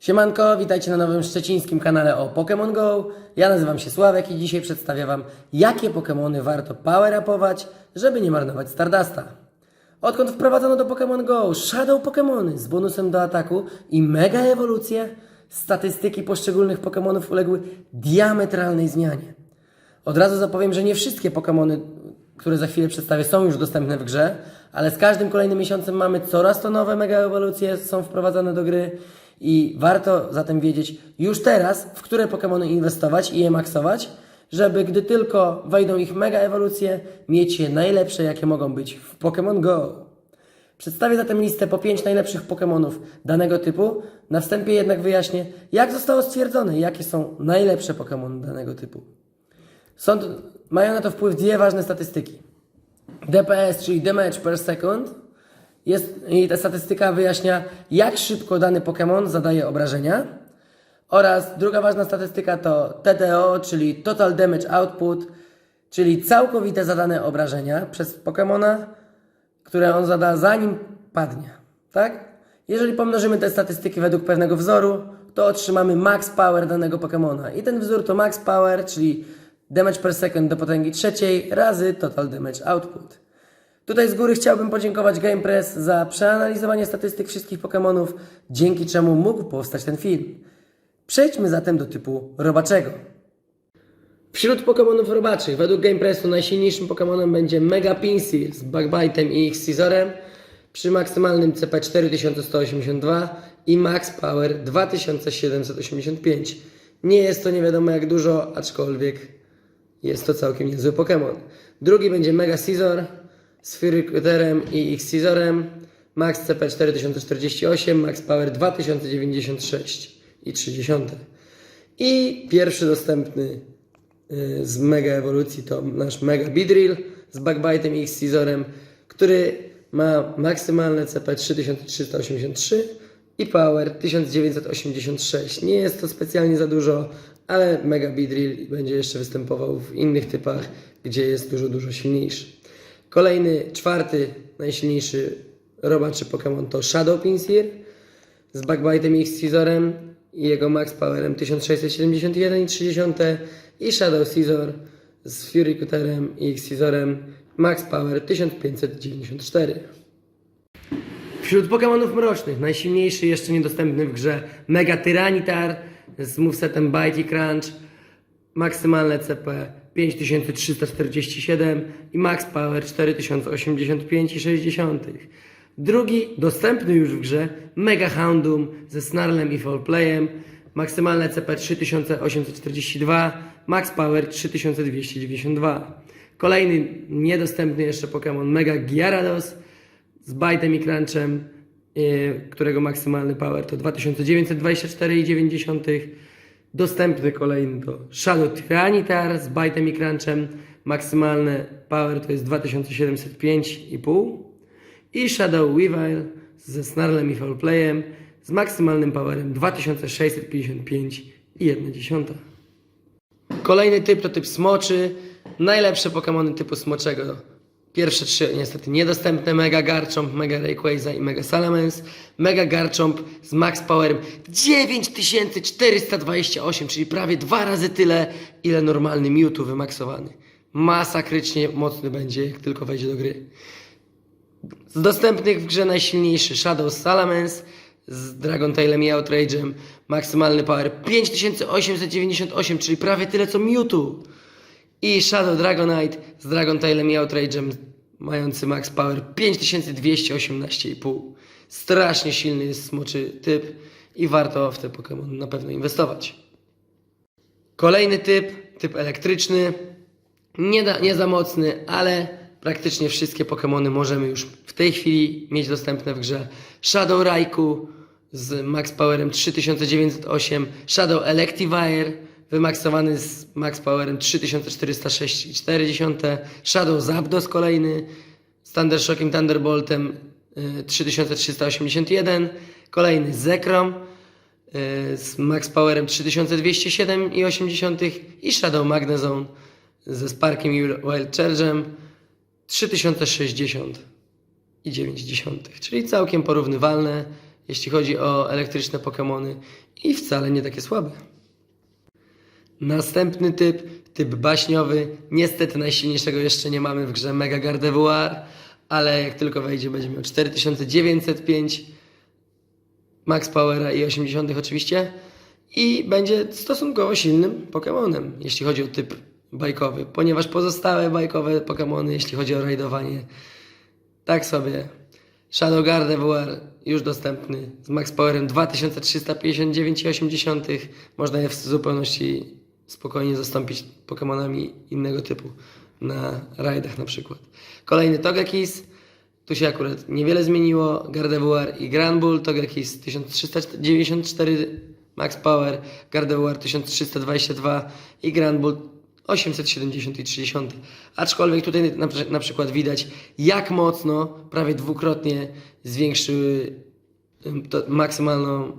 Siemanko, witajcie na nowym szczecińskim kanale o Pokémon Go. Ja nazywam się Sławek i dzisiaj przedstawię Wam, jakie Pokémony warto power-upować, żeby nie marnować Stardusta. Odkąd wprowadzono do Pokémon Go Shadow Pokémony z bonusem do ataku i mega ewolucje, statystyki poszczególnych Pokémonów uległy diametralnej zmianie. Od razu zapowiem, że nie wszystkie Pokémony, które za chwilę przedstawię, są już dostępne w grze, ale z każdym kolejnym miesiącem mamy coraz to nowe mega ewolucje są wprowadzane do gry i warto zatem wiedzieć już teraz, w które Pokémony inwestować i je maksować, żeby gdy tylko wejdą ich mega ewolucje, mieć je najlepsze, jakie mogą być w Pokémon Go. Przedstawię zatem listę po 5 najlepszych Pokémonów danego typu. Na wstępie jednak wyjaśnię, jak zostało stwierdzone, jakie są najlepsze Pokémony danego typu. Są, mają na to wpływ dwie ważne statystyki. DPS, czyli damage per second, jest, i ta statystyka wyjaśnia, jak szybko dany Pokémon zadaje obrażenia. Oraz druga ważna statystyka to TDO, czyli Total Damage Output, czyli całkowite zadane obrażenia przez Pokémona, które on zada zanim padnie. Tak? Jeżeli pomnożymy te statystyki według pewnego wzoru, to otrzymamy max power danego Pokémona. I ten wzór to max power, czyli damage per second do potęgi trzeciej razy total damage output. Tutaj z góry chciałbym podziękować GamePress za przeanalizowanie statystyk wszystkich Pokémonów, dzięki czemu mógł powstać ten film. Przejdźmy zatem do typu robaczego. Wśród Pokémonów robaczych, według GamePressu najsilniejszym Pokémonem będzie Mega Pinsir z Bugbitem i X-Scizorem przy maksymalnym CP 4182 i Max Power 2785. Nie jest to nie wiadomo jak dużo, aczkolwiek jest to całkiem niezły Pokémon. Drugi będzie Mega Scizor z Furycuterem i X-Scizorem. Max CP 4048, Max Power 2096 i 30. I pierwszy dostępny y, z mega ewolucji to nasz Mega Beedrill z Backbite'em i X-Scizorem, który ma maksymalne CP 3383 i Power 1986. Nie jest to specjalnie za dużo, ale Mega Beedrill będzie jeszcze występował w innych typach, gdzie jest dużo, dużo silniejszy. Kolejny, czwarty najsilniejszy robaczy Pokémon to Shadow Pinsir z Backbite'em i X-Scizorem i jego max powerem 1671 i 30 i Shadow Scizor z Furycuterem i X-Scizorem max power 1594. Wśród Pokémonów mrocznych najsilniejszy jeszcze niedostępny w grze Mega Tyranitar z movesetem Bite i Crunch maksymalne CP 5347 i max power 4085,6. Drugi, dostępny już w grze, Mega Houndoom ze Snarlem i Fallplayem, maksymalne CP 3842, max power 3292. Kolejny, niedostępny jeszcze Pokémon Mega Gyarados z Bite'em i Crunchem, yy, którego maksymalny power to 2924,9. Dostępny kolejny to Shadow Tyranitar z Bite'em i Crunchem. Maksymalny power to jest 2705,5. I Shadow Weavile ze Snarlem i Foulplayem z maksymalnym powerem 2655,1. Kolejny typ to typ smoczy. Najlepsze Pokémony typu smoczego. Pierwsze trzy niestety niedostępne. Mega Garchomp, Mega Rayquaza i Mega Salamence. Mega Garchomp z max powerem 9428, czyli prawie dwa razy tyle, ile normalny Mewtwo wymaksowany. Masakrycznie mocny będzie, jak tylko wejdzie do gry. Z dostępnych w grze najsilniejszy Shadow Salamence z Dragon Tailem i Outrage'em. Maksymalny power 5898, czyli prawie tyle co Mewtwo. I Shadow Dragonite z Dragon Tailem i Outrage'em mający max power 5218,5. Strasznie silny jest smoczy typ i warto w te Pokémon na pewno inwestować. Kolejny typ, typ elektryczny. Nie, da, nie za mocny, ale praktycznie wszystkie Pokémony możemy już w tej chwili mieć dostępne w grze. Shadow Raikou z max powerem 3908, Shadow Electivire wymaksowany z max powerem 3406,4, Shadow Zapdos kolejny z Thunder Shockiem Thunderboltem y, 3381, kolejny Zekrom y, z max powerem 3207,8 i Shadow Magnezone ze Sparkiem i Wild Charge'em 3060 i 9 dziesiątych, czyli całkiem porównywalne jeśli chodzi o elektryczne Pokémony i wcale nie takie słabe. Następny typ, typ baśniowy. Niestety najsilniejszego jeszcze nie mamy w grze Mega Gardevoir, ale jak tylko wejdzie będzie miał 4905 Max Powera i 80 oczywiście i będzie stosunkowo silnym Pokémonem, jeśli chodzi o typ bajkowy, ponieważ pozostałe bajkowe Pokémony, jeśli chodzi o rajdowanie, tak sobie. Shadow Gardevoir już dostępny z Max Powerem 2359,8. Można je w zupełności spokojnie zastąpić Pokémonami innego typu na rajdach na przykład. Kolejny Togekiss. Tu się akurat niewiele zmieniło. Gardevoir i Granbull. Togekiss 1394 Max Power. Gardevoir 1322 i Granbull 870 i 30. Aczkolwiek tutaj na, na przykład widać, jak mocno, prawie dwukrotnie zwiększyły to maksymalną,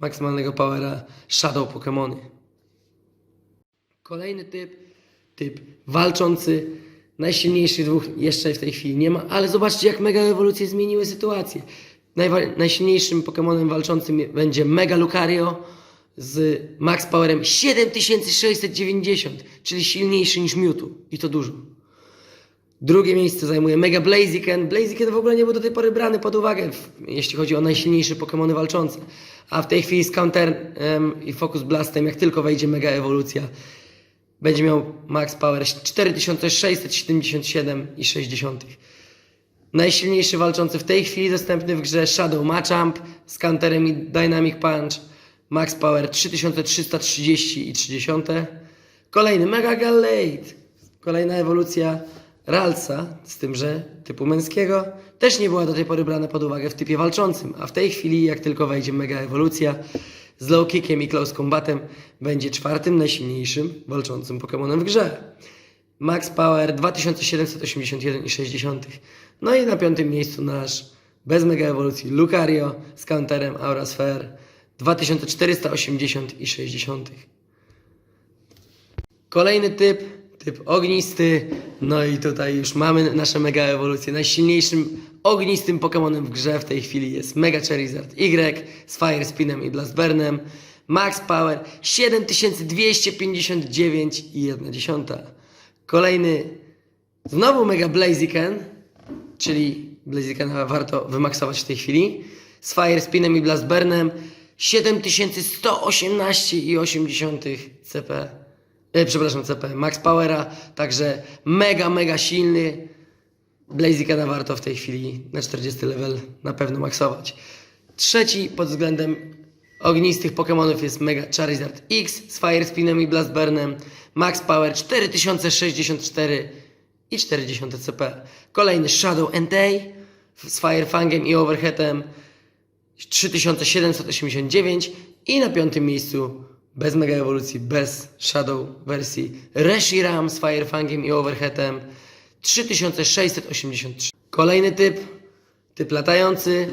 maksymalnego powera Shadow Pokémony. Kolejny typ, typ walczący, najsilniejszy dwóch jeszcze w tej chwili nie ma, ale zobaczcie jak mega ewolucje zmieniły sytuację. Najwa- najsilniejszym Pokémonem walczącym będzie Mega Lucario z max powerem 7690, czyli silniejszy niż Mewtwo i to dużo. Drugie miejsce zajmuje Mega Blaziken. Blaziken w ogóle nie był do tej pory brany pod uwagę, jeśli chodzi o najsilniejsze Pokémony walczące. A w tej chwili z Counter i Focus Blastem, jak tylko wejdzie Mega Ewolucja, będzie miał max power 4677,6. Najsilniejszy walczący w tej chwili dostępny w grze Shadow Machamp z counterem i Dynamic Punch. Max power 3330,3. Kolejny Mega Gallade. Kolejna ewolucja Ralsa, z tym, że typu męskiego, też nie była do tej pory brana pod uwagę w typie walczącym, a w tej chwili, jak tylko wejdzie mega ewolucja, z low kickiem i close combatem, będzie czwartym najsilniejszym walczącym Pokémonem w grze. Max Power 2781,6. No i na piątym miejscu nasz bez mega ewolucji Lucario z counterem Aura Sphere 2480,6. Kolejny typ, typ ognisty. No i tutaj już mamy nasze mega ewolucje. Najsilniejszym ognistym Pokémonem w grze w tej chwili jest Mega Charizard Y z Fire Spinem i Blast Burnem. Max Power 7259,1. Kolejny znowu Mega Blaziken, czyli Blazikena warto wymaksować w tej chwili. Z Fire Spinem i Blast Burnem 7118,8 CP. E, przepraszam, CP. Max Powera, także mega, mega silny. Blazikena warto w tej chwili na 40 level na pewno maksować. Trzeci pod względem ognistych Pokémonów jest Mega Charizard X z Fire Spinem i Blast Burnem. Max Power 4064 i 40 CP. Kolejny Shadow Entei z Fire Fangiem i Overheadem 3789 i na piątym miejscu bez mega ewolucji, bez Shadow wersji Reshiram z Firefangiem i Overheadem 3683. Kolejny typ, typ latający.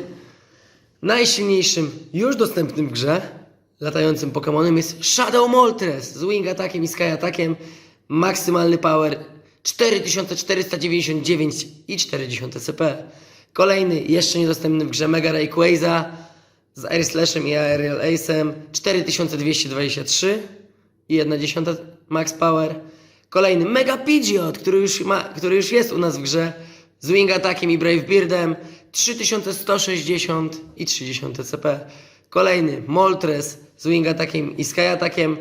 Najsilniejszym, już dostępnym w grze, latającym Pokémonem jest Shadow Moltres z Wing Attackiem i Sky Attackiem. Maksymalny power 4499 i 40 CP. Kolejny, jeszcze niedostępny w grze Mega Rayquaza z Air Slashem i Aerial Ace'em. 4223 i 1 max power. Kolejny Mega Pidgeot, który już, ma, który już jest u nas w grze. Z Wing Attackiem i Brave Beardem. 3160 i 30 CP. Kolejny Moltres z Wing Attackiem i Sky Attackiem.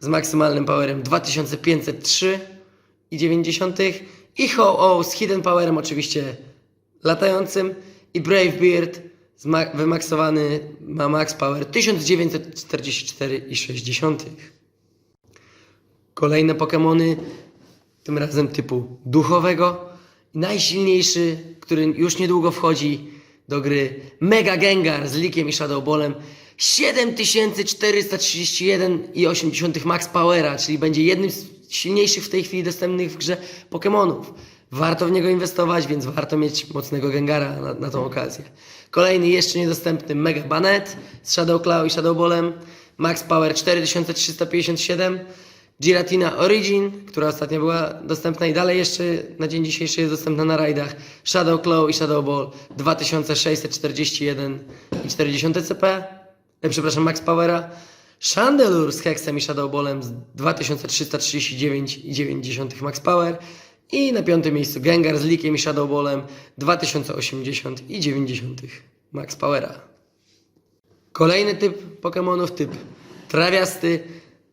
Z maksymalnym powerem 2503 i 90 i Ho-Oh z Hidden Powerem oczywiście latającym. I Brave Beard wymaksowany ma max power 1944,6. Kolejne Pokémony, tym razem typu duchowego. Najsilniejszy, który już niedługo wchodzi do gry, Mega Gengar z Likiem i Shadow Ballem. 7431,8 max powera, czyli będzie jednym z silniejszych w tej chwili dostępnych w grze Pokémonów. Warto w niego inwestować, więc warto mieć mocnego Gengara na, na tą okazję. Kolejny jeszcze niedostępny Mega Banet z Shadow Claw i Shadow Ballem. Max Power 4357. Giratina Origin, która ostatnio była dostępna i dalej jeszcze na dzień dzisiejszy jest dostępna na rajdach. Shadow Claw i Shadow Ball 2641,4 CP. E, przepraszam, Max Powera. Chandelure z Hexem i Shadow Ballem z 2339,9 Max Power. I na piątym miejscu Gengar z Leakiem i Shadow Ballem 2080,9 Max Powera. Kolejny typ Pokémonów, typ trawiasty,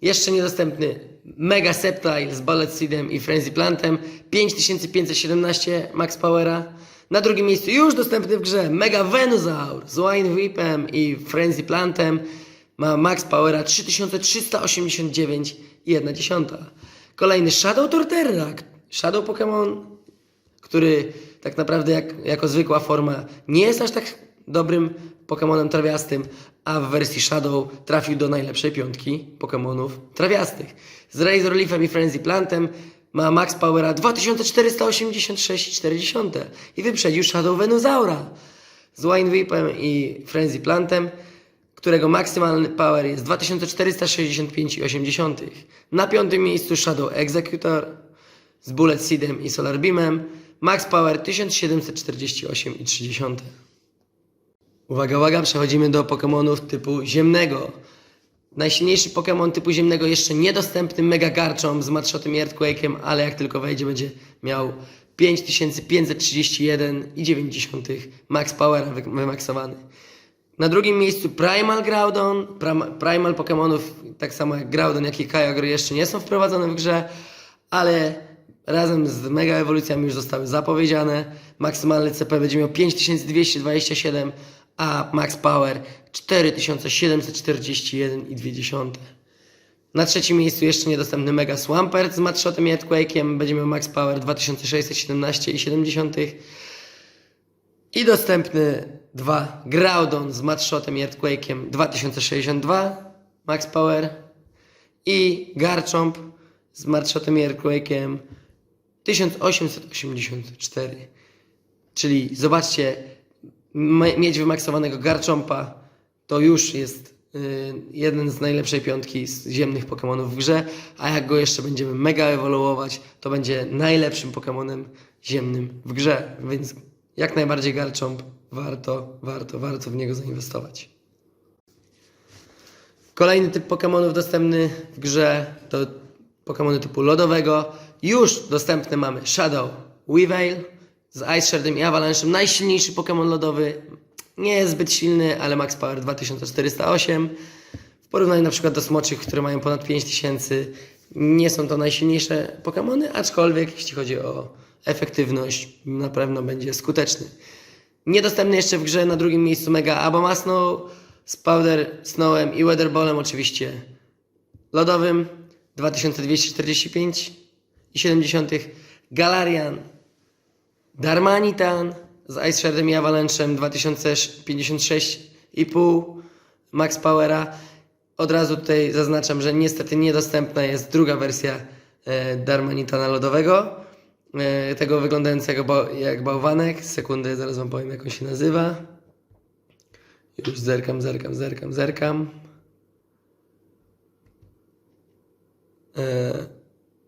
jeszcze niedostępny Mega Sceptile z Bullet Seedem i Frenzy Plantem 5517 Max Powera. Na drugim miejscu już dostępny w grze Mega Venusaur z Wine Whipem i Frenzy Plantem ma Max Powera 3389 i 1 dziesiąta. Kolejny Shadow Torterra, Shadow Pokémon który tak naprawdę jak, jako zwykła forma nie jest aż tak dobrym Pokemonem trawiastym, a w wersji Shadow trafił do najlepszej piątki Pokemonów trawiastych. Z Razor Leafem i Frenzy Plantem ma Max Powera 2486,4 i wyprzedził Shadow Venusaura z Wine Whipem i Frenzy Plantem, którego maksymalny power jest 2465,8. Na piątym miejscu Shadow Executor z Bullet Seedem i Solar Beamem. Max Power 1748,3. Uwaga, uwaga, przechodzimy do Pokémonów typu ziemnego. Najsilniejszy Pokémon typu ziemnego jeszcze niedostępny Mega Garchomp z Matshotem i Earthquake'em, ale jak tylko wejdzie będzie miał 5531,9 Max Powera wy- wymaksowany. Na drugim miejscu Primal Groudon. Primal Pokémonów, tak samo jak Groudon, jak i Kyogre jeszcze nie są wprowadzone w grze, ale razem z mega ewolucjami już zostały zapowiedziane. Maksymalny CP będzie miał 5227, a Max Power 4741,2. Na trzecim miejscu jeszcze niedostępny Mega Swampert z Matshotem i Earthquake'iem będzie miał Max Power 2617,7. I dostępny dwa Groudon z Matshotem i Earthquake'iem 2062 Max Power i Garchomp z Matshotem i Earthquake'iem 1884. Czyli zobaczcie, mieć wymaksowanego Garchompa to już jest y, jeden z najlepszej piątki z ziemnych Pokémonów w grze, a jak go jeszcze będziemy mega ewoluować, to będzie najlepszym Pokémonem ziemnym w grze, więc jak najbardziej Garchomp warto, warto, warto w niego zainwestować. Kolejny typ Pokémonów dostępny w grze to Pokémony typu lodowego. Już dostępne mamy Shadow Weavile z Ice Shardem i Avalanche'em. Najsilniejszy Pokémon lodowy. Nie jest zbyt silny, ale Max Power 2408. W porównaniu na przykład do smoczych, które mają ponad 5000, nie są to najsilniejsze Pokémony, aczkolwiek jeśli chodzi o efektywność, na pewno będzie skuteczny. Niedostępny jeszcze w grze na drugim miejscu Mega Abomasnow z Powder Snowem i Weatherballem oczywiście lodowym 2245 i 70 Galarian Darmanitan z Ice Shardem i Avalanche'em 2056,5 Max Powera. Od razu tutaj zaznaczam, że niestety niedostępna jest druga wersja e, Darmanitana lodowego. E, tego wyglądającego jak bałwanek. Sekundę, zaraz wam powiem jak on się nazywa. Już zerkam, zerkam, zerkam, zerkam.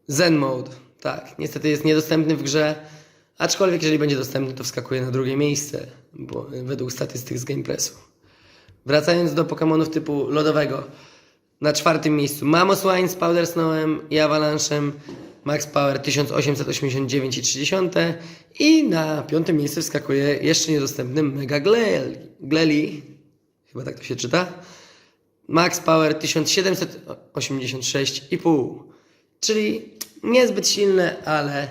Zen Mode, tak, niestety jest niedostępny w grze, aczkolwiek jeżeli będzie dostępny, to wskakuje na drugie miejsce, bo według statystyk z Gamepressu. Wracając do Pokémonów typu lodowego, na czwartym miejscu Mamoswine z Powder Snowem i Avalanche'em, Max Power 1889,3 i na piątym miejscu wskakuje jeszcze niedostępny Mega Gleli chyba tak to się czyta, Max Power 1786,5. Czyli niezbyt silne, ale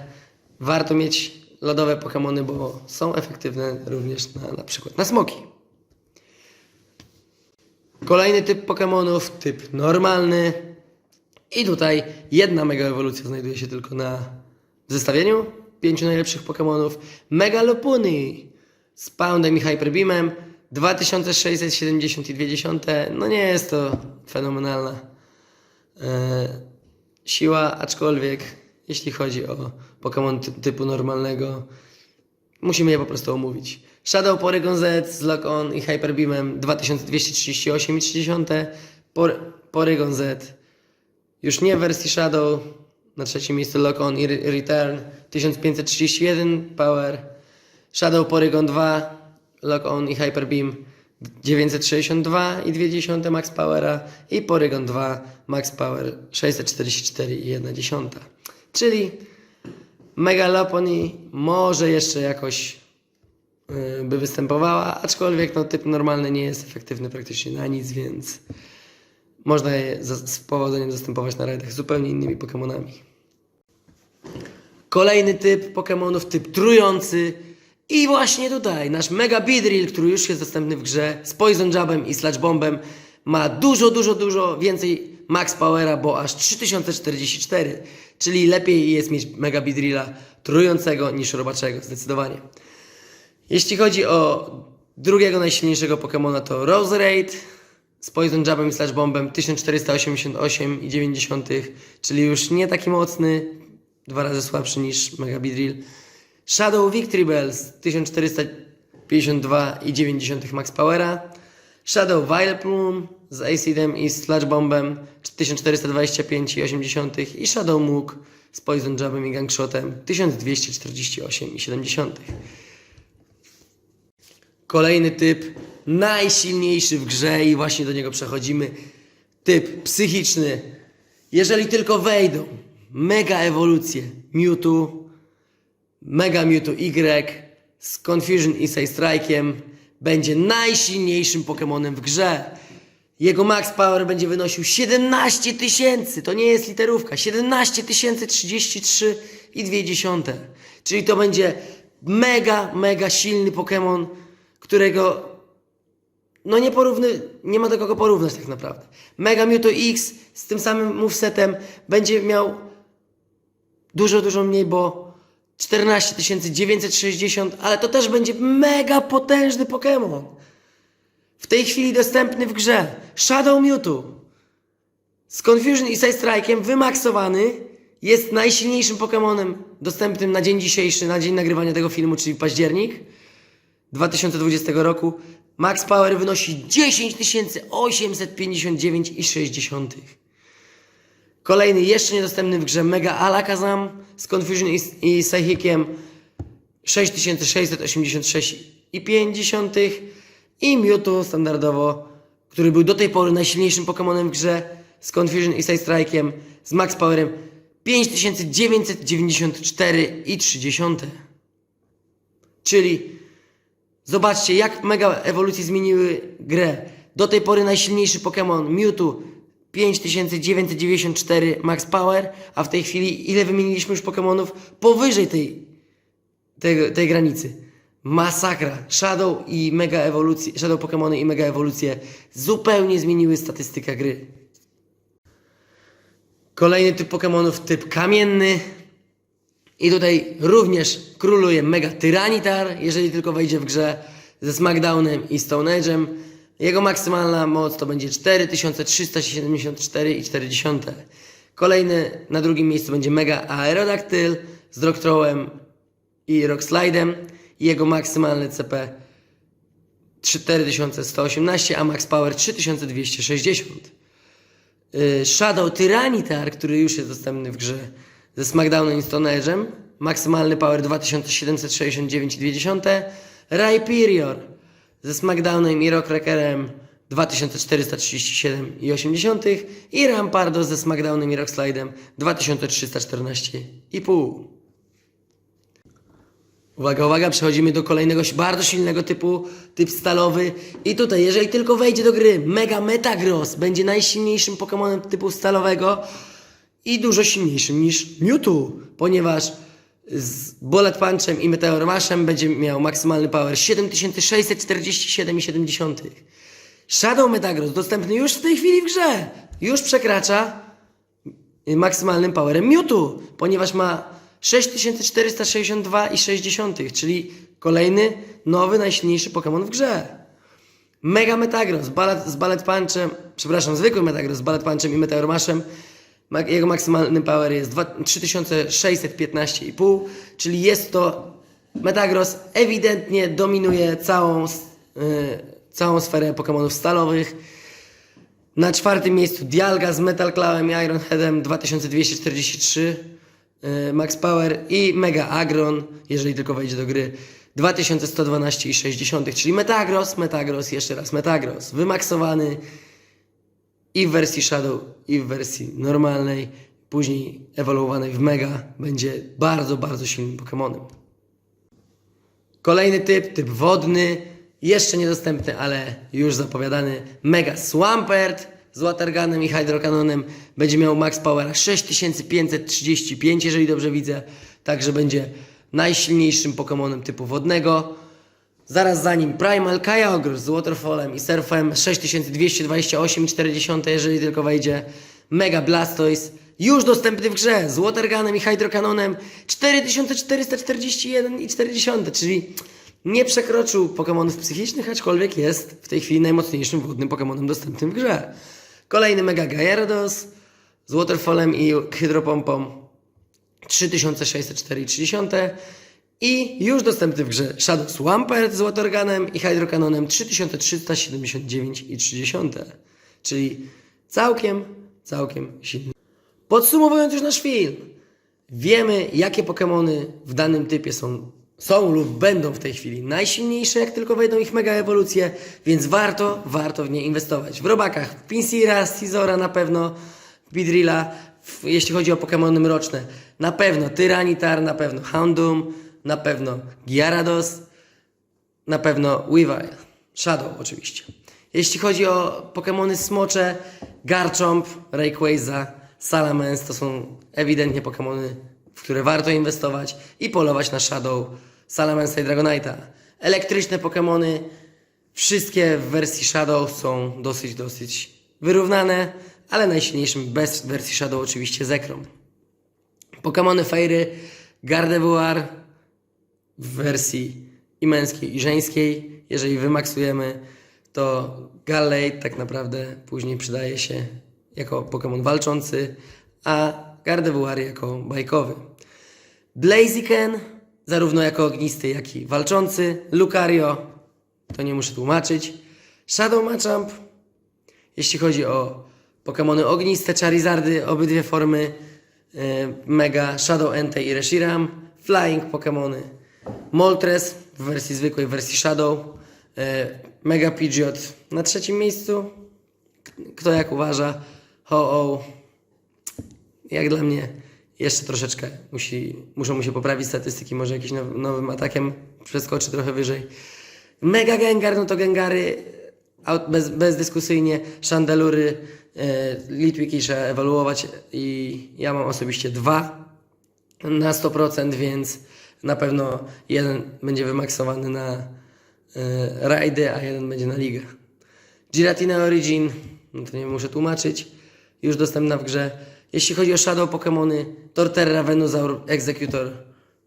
warto mieć lodowe Pokémony, bo są efektywne również na, na przykład na smoki. Kolejny typ Pokémonów, typ normalny. I tutaj jedna mega ewolucja znajduje się tylko na zestawieniu pięciu najlepszych Pokémonów. Mega Lopuny z Poundem i Hyper Beamem 2672. No nie jest to fenomenalna e, siła, aczkolwiek jeśli chodzi o Pokémon ty- typu normalnego, musimy je po prostu omówić. Shadow Porygon Z z Lock-On i Hyper Beamem 2238,3. Por- Porygon Z Już nie w wersji Shadow. Na trzecim miejscu Lock On i Re- Return 1531 Power. Shadow Porygon 2, Lock On i Hyper Beam 962 i 2 Max Powera i Porygon 2 Max Power 644 i 1 dziesiąta. Czyli Megalopony może jeszcze jakoś yy, by występowała, aczkolwiek no, typ normalny nie jest efektywny praktycznie na nic, więc można je z powodzeniem zastępować na rajdach zupełnie innymi Pokémonami. Kolejny typ Pokémonów, typ trujący. I właśnie tutaj nasz Mega Beedrill, który już jest dostępny w grze z Poison Jabem i Sludge Bombem, ma dużo, dużo, dużo więcej Max Powera, bo aż 3044. Czyli lepiej jest mieć Mega Beedrilla trującego niż robaczego, zdecydowanie. Jeśli chodzi o drugiego najsilniejszego Pokemona to Rose Raid z Poison Jabem i Slash Bombem 1488,9, czyli już nie taki mocny, dwa razy słabszy niż Mega Beedrill. Shadow Victory Bells 1452,9 Max Powera. Shadow Vileplume z Acidem i Sludge Bombem 1425,8 i Shadow Mook z Poison Jabem i Gangshotem 1248,7. Kolejny typ, najsilniejszy w grze i właśnie do niego przechodzimy. Typ psychiczny. Jeżeli tylko wejdą mega ewolucje Mewtwo, Mega Mewtwo Y z Confusion i Strike'iem będzie najsilniejszym Pokemonem w grze. Jego max power będzie wynosił 17 tysięcy, to nie jest literówka, 17 tysięcy 33 i 2 dziesiąte. Czyli to będzie mega, mega silny Pokemon, którego no nie porówny, nie ma do kogo porównać tak naprawdę. Mega Mewtwo X z tym samym movesetem będzie miał dużo, dużo mniej, bo 14 960, ale to też będzie mega potężny Pokémon. W tej chwili dostępny w grze Shadow Mewtwo z Confusion i Side Strike'iem wymaksowany jest najsilniejszym Pokémonem dostępnym na dzień dzisiejszy, na dzień nagrywania tego filmu, czyli październik 2020 roku. Max Power wynosi 10 859,6. Kolejny, jeszcze niedostępny w grze Mega Alakazam z Confusion i, i Psychikiem 6686,5 i Mewtwo standardowo, który był do tej pory najsilniejszym Pokémonem w grze z Confusion i Side Strike'iem z Max Powerem 5994,3. Czyli zobaczcie, jak mega ewolucje zmieniły grę. Do tej pory najsilniejszy Pokémon Mewtwo 5994 Max Power, a w tej chwili ile wymieniliśmy już Pokémonów powyżej tej, tej, tej granicy. Masakra. Shadow i mega ewolucje, Shadow Pokémony i mega ewolucje zupełnie zmieniły statystykę gry. Kolejny typ Pokémonów, typ kamienny. I tutaj również króluje Mega Tyranitar, jeżeli tylko wejdzie w grze ze Smackdownem i Stone Age'em. Jego maksymalna moc to będzie 4374,4. Kolejny na drugim miejscu będzie Mega Aerodactyl z Rocktrowem i Rockslidem. Jego maksymalne CP 4118, a max power 3260. Y, Shadow Tyranitar, który już jest dostępny w grze ze Smackdownem i Stone. Maksymalny power 2769,2. Rhyperior ze Smackdownem i Rockrackerem 2437,8. I Rampardo ze Smackdownem i Rockslidem 2314,5. Uwaga, uwaga, przechodzimy do kolejnego bardzo silnego typu, typ stalowy. I tutaj, jeżeli tylko wejdzie do gry Mega Metagross, będzie najsilniejszym Pokemonem typu stalowego i dużo silniejszym niż Mewtwo, ponieważ z Bullet Punchem i Meteor Mashem będzie miał maksymalny power 7647,7. Shadow Metagross dostępny już w tej chwili w grze, już przekracza maksymalnym powerem Mewtwo, ponieważ ma 6462,6, czyli kolejny, nowy, najsilniejszy Pokémon w grze. Mega Metagross z Ballet Punchem, przepraszam, zwykły Metagross z Ballet Punchem i Meteor Mashem. Ma- Jego maksymalny power jest dwa- 3615,5, czyli jest to Metagross ewidentnie dominuje całą, s- y, całą sferę Pokémonów stalowych. Na czwartym miejscu Dialga z Metal Clawem i Iron Headem 2243 yy, Max Power i Mega Agron, jeżeli tylko wejdzie do gry 2112,6, czyli Metagross, Metagross, jeszcze raz Metagross, wymaksowany i w wersji Shadow, i w wersji normalnej, później ewoluowanej w Mega, będzie bardzo, bardzo silnym Pokemonem. Kolejny typ, typ wodny, jeszcze niedostępny, ale już zapowiadany Mega Swampert z Watergunem i Hydrokanonem. Będzie miał max powera 6535, jeżeli dobrze widzę. Także będzie najsilniejszym Pokemonem typu wodnego. Zaraz za nim Primal Kyogre z Waterfallem i Surfem 6228,4, jeżeli tylko wejdzie. Mega Blastoise już dostępny w grze z Watergunem i Hydrokanonem 4441,4, czyli nie przekroczył Pokemonów psychicznych, aczkolwiek jest w tej chwili najmocniejszym wodnym Pokemonem dostępnym w grze. Kolejny Mega Gyarados z Waterfallem i Hydropompą 3604,3 i już dostępny w grze Shadow Swampert z Watergunem i Hydrokanonem 3379,3 czyli całkiem, całkiem silny. Podsumowując już nasz film, wiemy jakie Pokemony w danym typie są, są lub będą w tej chwili najsilniejsze, jak tylko wejdą ich mega ewolucje, więc warto, warto w nie inwestować. W robakach, w Pinsira, Scizora na pewno, w Bidrilla, w, jeśli chodzi o Pokemony mroczne, na pewno Tyranitar, na pewno Houndoom, na pewno Gyarados, na pewno Weavile. Shadow oczywiście. Jeśli chodzi o Pokémony smocze, Garchomp, Rayquaza, Salamence to są ewidentnie Pokémony, w które warto inwestować i polować na Shadow, Salamence i Dragonite'a. Elektryczne Pokémony, wszystkie w wersji Shadow są dosyć, dosyć wyrównane, ale najsilniejszym bez wersji Shadow oczywiście Zekrom. Pokémony Fairy, Gardevoir, w wersji i męskiej, i żeńskiej. Jeżeli wymaksujemy, to Gallade tak naprawdę później przydaje się jako Pokémon walczący, a Gardevoir jako bajkowy. Blaziken zarówno jako ognisty, jak i walczący. Lucario, to nie muszę tłumaczyć. Shadow Machamp, jeśli chodzi o Pokémony ogniste, Charizardy, obydwie formy, e, Mega, Shadow Entei i Reshiram, Flying Pokémony, Moltres w wersji zwykłej, w wersji Shadow, e, Mega Pidgeot na trzecim miejscu, kto jak uważa, Ho-Oh, jak dla mnie jeszcze troszeczkę musi, muszą mu się poprawić statystyki, może jakimś now, nowym atakiem przeskoczy trochę wyżej. Mega Gengar, no to Gengary bez, bezdyskusyjnie, Chandelury, e, Litwiki trzeba ewaluować i ja mam osobiście dwa na 100%, więc na pewno jeden będzie wymaksowany na e, rajdy, a jeden będzie na ligę. Giratina Origin, no to nie muszę tłumaczyć, już dostępna w grze. Jeśli chodzi o Shadow Pokémony, Torterra, Venusaur, Executor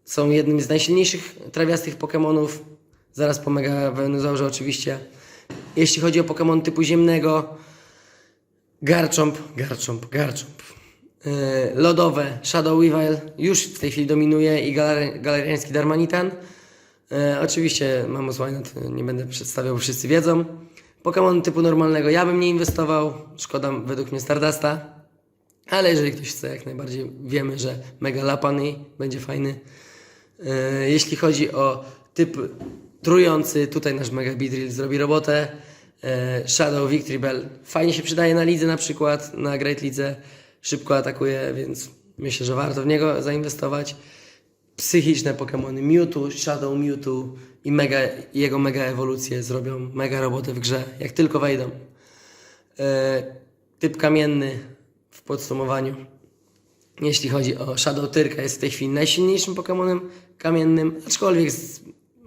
są jednymi z najsilniejszych trawiastych Pokémonów, zaraz po Mega Venusaurze oczywiście. Jeśli chodzi o Pokémon typu ziemnego, Garchomp, Garchomp, Garchomp. Yy, lodowe Shadow Weavile już w tej chwili dominuje i galer- galeriański Darmanitan. E, oczywiście mam Swinat, nie będę przedstawiał, wszyscy wiedzą. Pokémon typu normalnego ja bym nie inwestował, szkoda według mnie Stardasta. Ale jeżeli ktoś chce, jak najbardziej wiemy, że Mega Lapany będzie fajny. E, jeśli chodzi o typ trujący, tutaj nasz Mega Beedrill zrobi robotę. E, Shadow Victory Bell fajnie się przydaje na lidze na przykład, na Great Lidze. Szybko atakuje, więc myślę, że warto w niego zainwestować psychiczne Pokémony Mewtwo, Shadow Mewtwo i mega, jego mega ewolucje zrobią mega robotę w grze, jak tylko wejdą. E, typ kamienny w podsumowaniu. Jeśli chodzi o Shadow Tyrka, jest w tej chwili najsilniejszym Pokémonem kamiennym, aczkolwiek z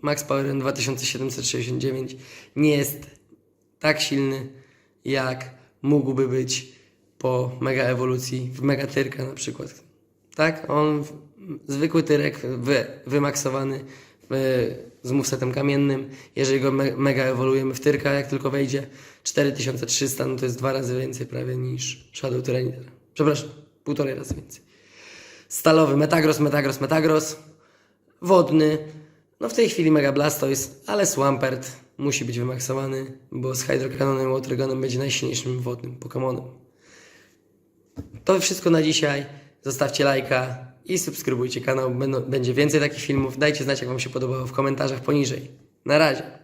Max Powerem 2769 nie jest tak silny, jak mógłby być po mega ewolucji w Mega Tyrka na przykład. Tak? On, zwykły Tyrek, wy, wymaksowany z movesetem kamiennym. Jeżeli go me, mega ewoluujemy w Tyrka, jak tylko wejdzie 4300, no to jest dwa razy więcej prawie niż Shadow Tyranitar. Przepraszam, półtorej razy więcej. Stalowy Metagross, Metagross, Metagross. Wodny No w tej chwili Mega Blastoise, ale Swampert musi być wymaksowany, bo z Hydrokanonem i będzie najsilniejszym wodnym Pokemonem. To wszystko na dzisiaj. Zostawcie lajka i subskrybujcie kanał. Będzie więcej takich filmów. Dajcie znać, jak Wam się podobało w komentarzach poniżej. Na razie.